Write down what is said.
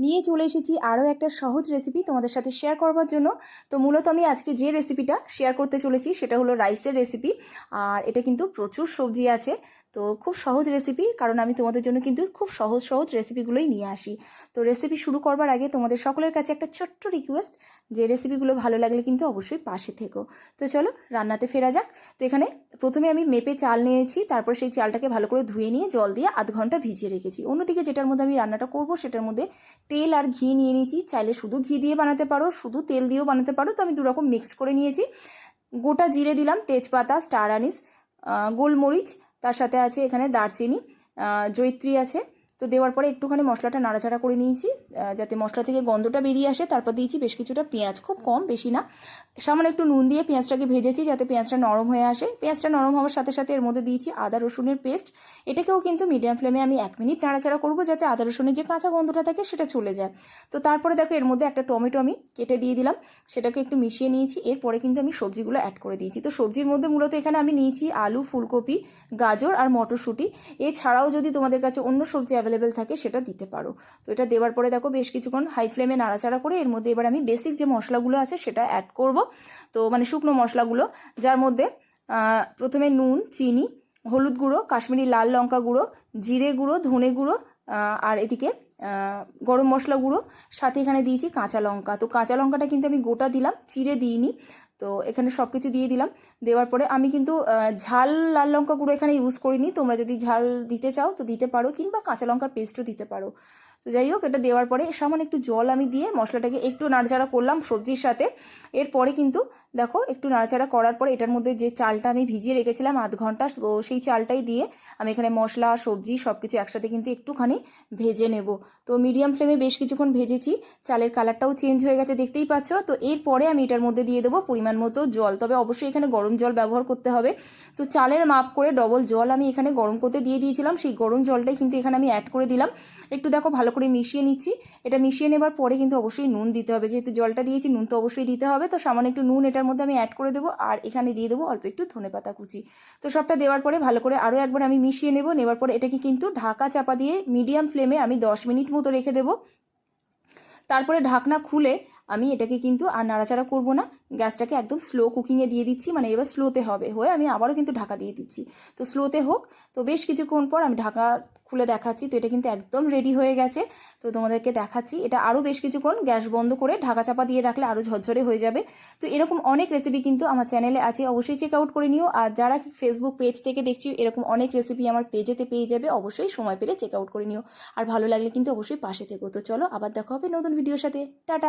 নিয়ে চলে এসেছি আরও একটা সহজ রেসিপি তোমাদের সাথে শেয়ার করবার জন্য। তো মূলত আমি আজকে যে রেসিপিটা শেয়ার করতে চলেছি সেটা হলো রাইসের রেসিপি আর এটা কিন্তু প্রচুর সবজি আছে। তো খুব সহজ রেসিপি কারণ আমি তোমাদের জন্য কিন্তু খুব সহজ সহজ রেসিপিগুলোই নিয়ে আসি। তো রেসিপি শুরু করবার আগে তোমাদের সকলের কাছে একটা ছোট্ট রিকোয়েস্ট যে রেসিপিগুলো ভালো লাগলে কিন্তু অবশ্যই পাশে থেকো। তো চলো, রান্নাতে ফেরা যাক। তো এখানে প্রথমে আমি মেপে চাল নিয়েছি, তারপর সেই চালটাকে ভালো করে ধুয়ে নিয়ে জল দিয়ে আধ ঘণ্টা ভিজিয়ে রেখেছি। অন্যদিকে যেটার মধ্যে আমি রান্নাটা করব, সেটার মধ্যে তেল আর ঘি নিয়ে নিয়েছি। চাইলে শুধু ঘি দিয়ে বানাতে পারো, শুধু তেল দিয়েও বানাতে পারো। তো আমি দুরকম মিক্সড করে নিয়েছি। গোটা জিরে দিলাম, তেজপাতা স্টার আনিস গোলমরিচ তার সাথে আছে এখানে দারচিনি জৈত্রী আছে। তো দেওয়ার পরে একটুখানি মশলাটা নাড়াচাড়া করে নিয়েছি যাতে মশলা থেকে গন্ধটা বেরিয়ে আসে। তারপর দিয়েছি বেশ কিছুটা পেঁয়াজ, খুব কম বেশি না। সামান্য একটু নুন দিয়ে পেঁয়াজটাকে ভেজেছি যাতে পেঁয়াজটা নরম হয়ে আসে। পেঁয়াজটা নরম হওয়ার সাথে সাথে এর মধ্যে দিয়েছি আদা, রসুনের পেস্ট। এটাকেও কিন্তু মিডিয়াম ফ্লেমে আমি এক মিনিট নাড়াচাড়া করব যাতে আদা, রসুনের যে কাঁচা গন্ধটা থাকে সেটা চলে যায়। তো তারপরে দেখো এর মধ্যে একটা টমেটো আমি কেটে দিয়ে দিলাম। সেটাকে একটু মিশিয়ে নিয়েছি। এরপরে কিন্তু আমি সবজিগুলো অ্যাড করে দিয়েছি। তো সবজির মধ্যে মূলত এখানে আমি নিয়েছি আলু, ফুলকপি, গাজর আর মটরশুঁটি। এছাড়াও যদি তোমাদের কাছে অন্য সবজি অ্যাভেলেবেল থাকে সেটা দিতে পারো। তো এটা দেওয়ার পরে দেখো বেশ কিছুক্ষণ হাই ফ্লেমে নাড়াচাড়া করে এর মধ্যে এবার আমি বেসিক যে মশলাগুলো আছে সেটা অ্যাড করব। তো মানে শুকনো মশলাগুলো, যার মধ্যে প্রথমে নুন, চিনি, হলুদ গুঁড়ো, কাশ্মীরি লাল লঙ্কা গুঁড়ো, জিরে গুঁড়ো, ধনে গুঁড়ো আর এদিকে গরম মশলা গুঁড়ো, সাথে এখানে দিয়েছি কাঁচা লঙ্কা। তো কাঁচা লঙ্কাটা কিন্তু আমি গোটা দিলাম, চিড়ে দিইনি। তো এখানে সব কিছু দিয়ে দিলাম। দেওয়ার পরে আমি কিন্তু ঝাল লাল লঙ্কা গুঁড়ো এখানে ইউজ করিনি। তোমরা যদি ঝাল দিতে চাও তো দিতে পারো, কিংবা কাঁচা লঙ্কার পেস্টও দিতে পারো। তো যাই হোক, এটা দেওয়ার পরে সামান্য একটু জল আমি দিয়ে মশলাটাকে একটু নাড়াচাড়া করলাম সবজির সাথে। এরপরে কিন্তু দেখো, একটু নাড়াচাড়া করার পরে এটার মধ্যে যে চালটা আমি ভিজিয়ে রেখেছিলাম আধ ঘণ্টা, তো সেই চালটাই দিয়ে আমি এখানে মশলা, সবজি সব কিছু একসাথে কিন্তু একটুখানি ভেজে নেব। তো মিডিয়াম ফ্লেমে বেশ কিছুক্ষণ ভেজেছি, চালের কালারটাও চেঞ্জ হয়ে গেছে, দেখতেই পাচ্ছ। তো এরপরে আমি এটার মধ্যে দিয়ে দেবো পরিমাণ মতো জল, তবে অবশ্যই এখানে গরম জল ব্যবহার করতে হবে। তো চালের মাপ করে ডবল জল আমি এখানে গরম করতে দিয়ে দিয়েছিলাম, সেই গরম জলটাই কিন্তু এখানে আমি অ্যাড করে দিলাম। একটু দেখো ভালো করে মিশিয়ে নিচ্ছি। এটা মিশিয়ে নেবার পরে কিন্তু অবশ্যই নুন দিতে হবে। যেহেতু জলটা দিয়েছি, নুন তো অবশ্যই দিতে হবে। তো সামান্য একটু নুন এটার মধ্যে আমি অ্যাড করে দেবো আর এখানে দিয়ে দেবো অল্প একটু ধনে পাতা কুচি। তো সবটা দেওয়ার পরে ভালো করে আরও একবার আমি মিশিয়ে নেব। নেবার পরে এটাকে কিন্তু ঢাকা চাপা দিয়ে মিডিয়াম ফ্লেমে আমি দশ মিনিট মতো রেখে দেবো। তারপরে ঢাকনা খুলে আমি এটাকে কিন্তু আর নাড়াচাড়া করব না। গ্যাসটাকে একদম স্লো কুকিংয়ে দিয়ে দিচ্ছি মানে এবার স্লোতে হবে হয়ে আমি আবারও কিন্তু ঢাকা দিয়ে দিচ্ছি। তো স্লোতে হোক, তো বেশ কিছুক্ষণ পর আমি ঢাকা খুলে দেখাচ্ছি। তো এটা কিন্তু একদম রেডি হয়ে গেছে। তো তোমাদেরকে দেখাচ্ছি, এটা আরও বেশ কিছুক্ষণ গ্যাস বন্ধ করে ঢাকা চাপা দিয়ে রাখলে আরও ঝরঝরে হয়ে যাবে। তো এরকম অনেক রেসিপি কিন্তু আমার চ্যানেলে আছে, অবশ্যই চেক আউট করে নিও। আর যারা ফেসবুক পেজ থেকে দেখছি, এরকম অনেক রেসিপি আমার পেজেতে পেয়ে যাবে, অবশ্যই সময় পেলে চেক আউট করে নিও। আর ভালো লাগলে কিন্তু অবশ্যই পাশে থেকো। তো চলো, আবার দেখা হবে নতুন ভিডিওর সাথে। টাটা!